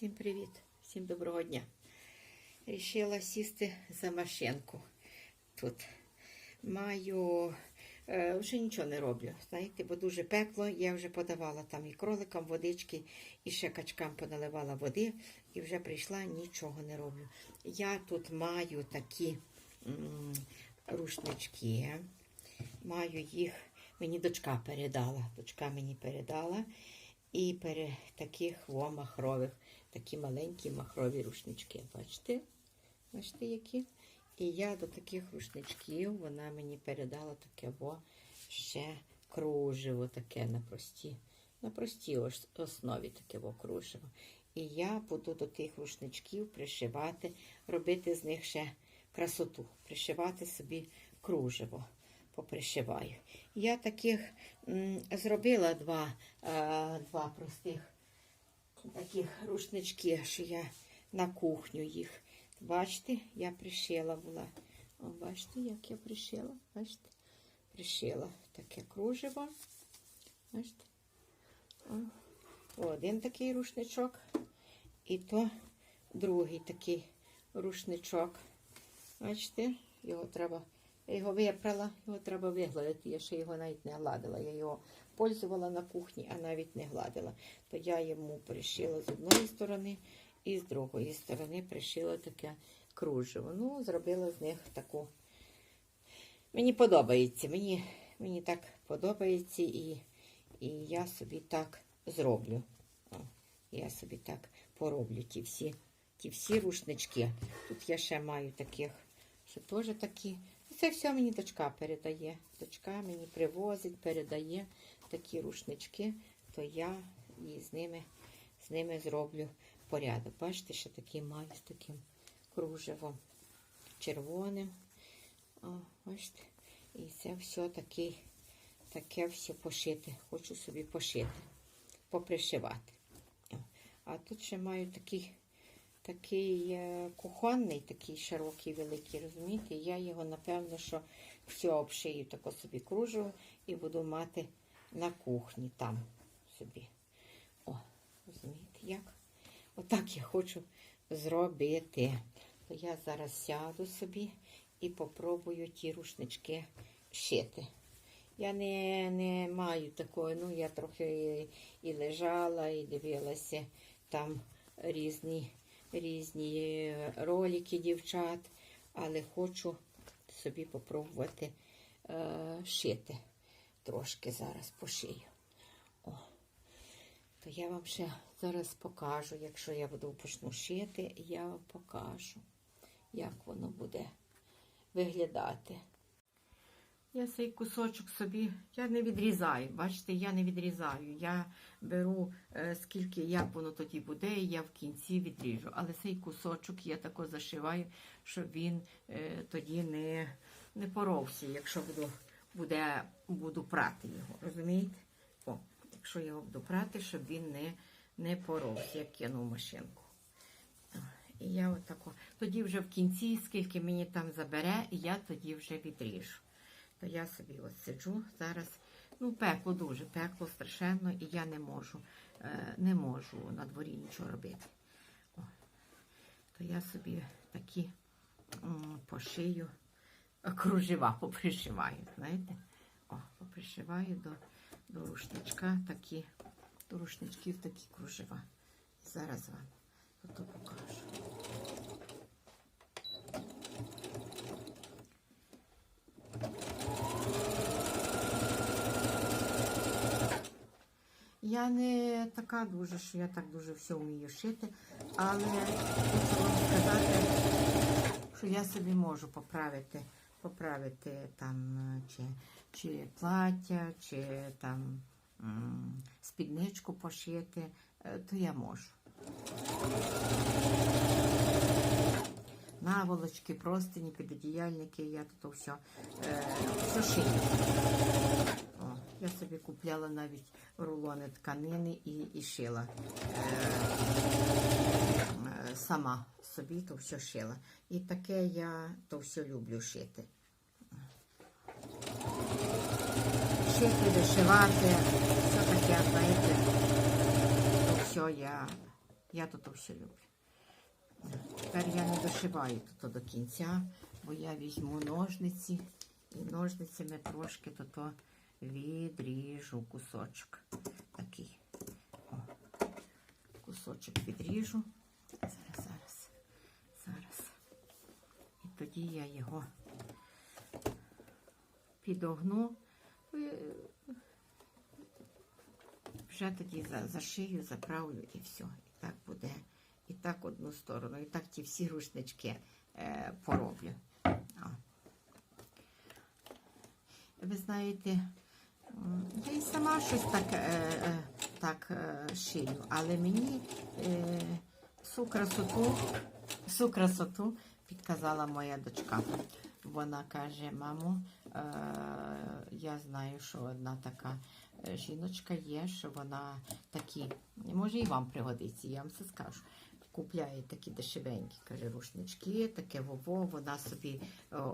Всім привіт, всім доброго дня. Рішила сісти за машинку тут. Маю, е, вже нічого не роблю, знаєте, бо дуже пекло. Я вже подавала там і кроликам водички, і ще качкам поналивала води, і вже прийшла, нічого не роблю. Я тут маю такі рушнички, маю їх, мені дочка передала. Дочка мені передала. І пере таких о, махрових, такі маленькі махрові рушнички. Бачите? Бачите, які? І я до таких рушничків вона мені передала таке о, ще кружево таке на прості, на простій основі таке о, кружево. І я буду до тих рушничків пришивати, робити з них ще красоту, пришивати собі кружево попришиваю. Я таких зробила два, е, два простих таких рушнички, що я на кухню їх. Бачите, я пришила була. О, бачите, як я пришила? Бачите? Пришила таке кружево. Бачите? О, один такий рушничок. І то другий такий рушничок. Бачите, його треба. Я його випрала, його треба вигладити. Я ще його навіть не гладила. Я його пользувала на кухні, а навіть не гладила. То я йому пришила з одної сторони і з другої сторони пришила таке кружево. Ну, зробила з них таку. Мені подобається. Мені, мені так подобається, і, і я собі так зроблю. О, я собі так пороблю ті всі, ті всі рушнички. Тут я ще маю таких, що теж такі. Це все мені дочка передає. Дочка мені привозить, передає такі рушнички, то я і з ними, з ними зроблю порядок. Бачите, що такі маю з таким кружевом червоним. О, бачите? І це все таке, таке все пошити. Хочу собі пошити, попришивати. А тут ще маю такий такий е, кухонний, такий широкий, великий, розумієте? Я його, напевно, що все обшию тако собі кружу і буду мати на кухні там собі. О, розумієте, як? Отак я хочу зробити. То я зараз сяду собі і попробую ті рушнички шити. Я не, не маю такої, ну я трохи і, і лежала, і дивилася там різні різні ролики дівчат, але хочу собі попробувати е, шити. Трошки зараз пошию. О, то я вам ще зараз покажу, якщо я буду почну шити, я вам покажу, як воно буде виглядати. Я цей кусочок собі, я не відрізаю. Бачите, я не відрізаю. Я беру е, скільки, як воно тоді буде, і я в кінці відріжу. Але цей кусочок я тако зашиваю, щоб він е, тоді не, не поровся, якщо буду, буде, буду прати його. Розумієте? О, якщо його буду прати, щоб він не, не поровся, як кинув машинку. І я отако. Тоді вже в кінці, скільки мені там забере, я тоді вже відріжу. То я собі от сиджу зараз. Ну, пекло дуже, пекло страшенно, і я не можу, е, не можу на дворі нічого робити. О. То я собі такі пошию, е, кружева попришиваю, знаєте? О, попришиваю до, до рушничка такі, до рушничків такі кружева. Зараз вам ото покажу. Я не така дуже, що я так дуже все вмію шити, але хочу вам сказати, що я собі можу поправити, поправити там чи, чи плаття, чи там спідничку пошити, е, то я можу. Наволочки, простині, підодіяльники, я тут все, е, все шию. Я собі купляла навіть рулони тканини і, і шила. Е, е, сама собі то все шила. І таке я то все люблю шити. Шити, вишивати, все таке, знаєте, то все я Я тут все люблю. Тепер я не дошиваю тут до кінця, бо я візьму ножниці і ножницями трошки тут відріжу кусочок. Такий. О, кусочок відріжу. Зараз, зараз, зараз. І тоді я його підогну. Е, Вже тоді за, зашию, заправлю і все. І так буде. І так одну сторону. І так ті всі рушнички е, пороблю. О. Ви знаєте, я і сама щось так, е, е, так е, шию, але мені всю красоту, всю красоту підказала моя дочка. Вона каже, мамо, я знаю, що одна така жіночка є, що вона такі, може і вам пригодиться, я вам це скажу. Купляє такі дешевенькі, каже, рушнички, таке вово, вона собі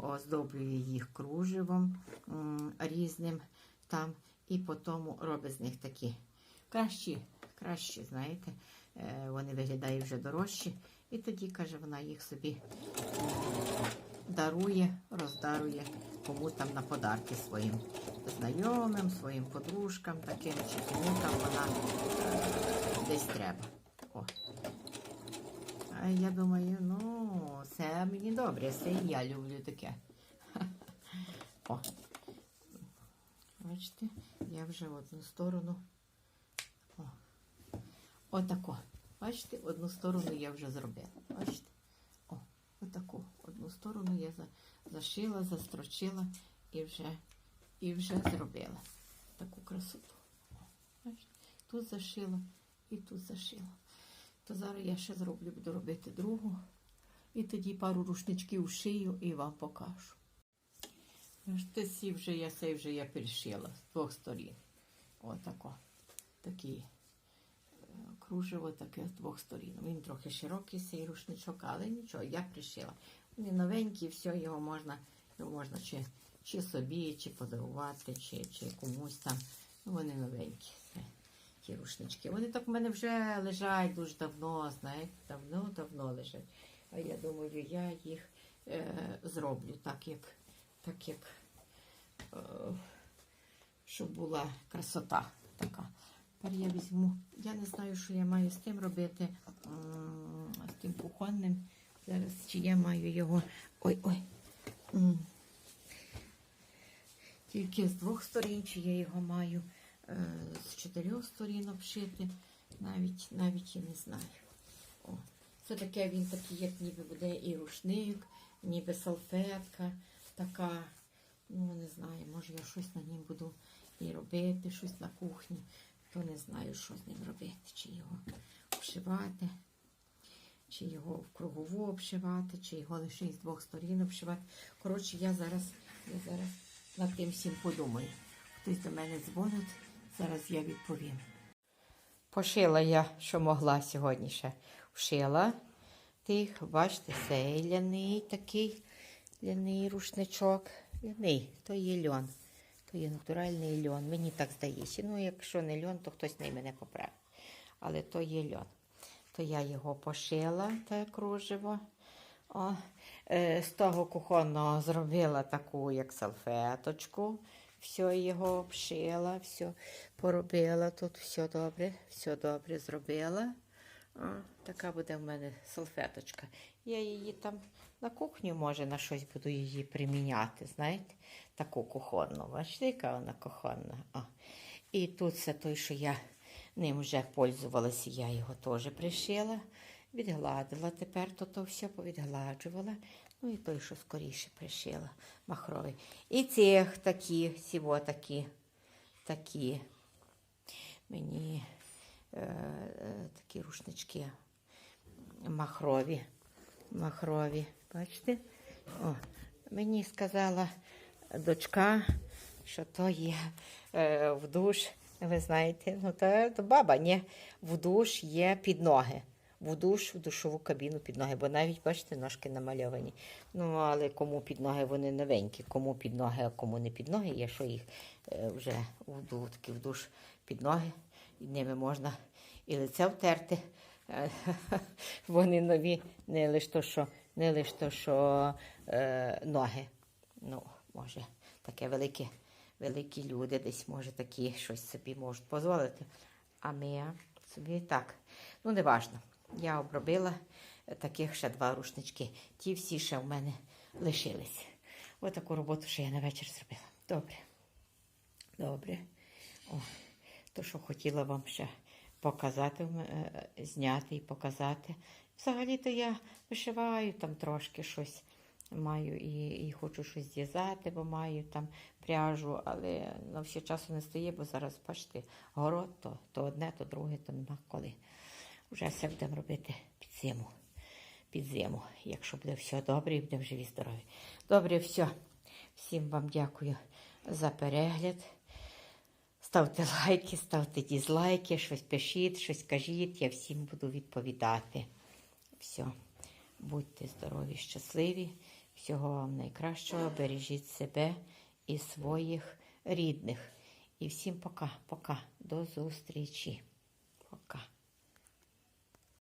оздоблює їх кружевом різним там, і потім робить з них такі кращі, кращі, знаєте, е, вони виглядають вже дорожчі. І тоді, каже, вона їх собі дарує, роздарує кому там на подарки своїм знайомим, своїм подружкам, таким чи кому там вона е, десь треба. О. А я думаю, ну, це мені добре, це і я люблю таке. О. Бачите, я вже одну сторону. О. Отако. Бачите, одну сторону я вже зробила. Бачите? О, отаку. Одну сторону я за- зашила, застрочила і вже, і вже зробила таку красоту. О, бачите? Тут зашила і тут зашила. То зараз я ще зроблю, буду робити другу. І тоді пару рушничків шию і вам покажу. Бачите, вже я цей вже я перешила з двох сторін. Отако. Такі е, кружево таке з двох сторін. Він трохи широкий цей рушничок, але нічого, я пришила. Вони новенькі, все його можна, його можна чи, чи собі, чи подарувати, чи, чи комусь там. Ну, вони новенькі. Це, ті рушнички. Вони так в мене вже лежать дуже давно, знаєте, давно-давно лежать. А я думаю, я їх е, зроблю так, як, так, як е, щоб була красота така. Тепер я візьму, я не знаю, що я маю з тим робити, з тим кухонним. Зараз чи я маю його. Ой-ой. Тільки з двох сторін, чи я його маю е, з чотирьох сторін обшити. Навіть, навіть я не знаю. О, це таке він такий, як ніби буде і рушник, ніби салфетка така. Ну, не знаю, може я щось на нім буду і робити, щось на кухні. То не знаю, що з ним робити, чи його обшивати, чи його в кругову обшивати, чи його лише з двох сторін обшивати. Коротше, я зараз, я зараз над тим всім подумаю. Хтось до мене дзвонить, зараз я відповім. Пошила я, що могла сьогодні ще. Вшила тих, бачите, цей ляний такий ляний рушничок. Ляний, то є льон. То є натуральний льон. Мені так здається. Ну, якщо не льон, то хтось не мене поправить. Але то є льон. То я його пошила, те кружево. О, е, з того кухонного зробила таку, як салфеточку. Все його обшила, все поробила. Тут все добре, все добре зробила. О, така буде в мене салфеточка. Я її там на кухню, може, на щось буду її приміняти, знаєте, таку кухонну. Бачите, яка вона кухонна. О. І тут це той, що я ним вже пользувалася, я його теж пришила, відгладила тепер, то, то все повідгладжувала. Ну і той, що скоріше пришила, махровий. І цих такі, всього такі, такі. Мені е, е, такі рушнички махрові. Махрові. Бачите? О, мені сказала дочка, що то є е, в душ. Ви знаєте, ну то, то баба, ні, в душ є під ноги. В душ, в душову кабіну під ноги, бо навіть, бачите, ножки намальовані. Ну, але кому під ноги вони новенькі, кому під ноги, а кому не під ноги, є, що їх е, вже в, такі в душ під ноги, і ними можна і лице втерти Е, Вони нові, не лише то, що, не лише то, що е, ноги. Ну, може, таке велике, великі люди десь, може, такі щось собі можуть дозволити. А ми собі так. Ну, не важно. Я обробила е, таких ще два рушнички. Ті всі ще в мене лишились. Ось таку роботу ще я на вечір зробила. Добре. Добре. О, то, що хотіла вам ще показати, е, зняти і показати. Взагалі-то я вишиваю там трошки щось. Маю і, і хочу щось зв'язати, бо маю там пряжу, але на всі часу не стає, бо зараз, бачите, город то, то одне, то друге, то нема коли. Вже все будемо робити під зиму. Під зиму, якщо буде все добре і будемо живі здорові. Добре, все. Всім вам дякую за перегляд. Ставте лайки, ставте дізлайки, щось пишіть, щось кажіть. Я всім буду відповідати. Все. Будьте здорові, щасливі. Всього вам найкращого. Бережіть себе і своїх рідних. І всім пока, пока. До зустрічі.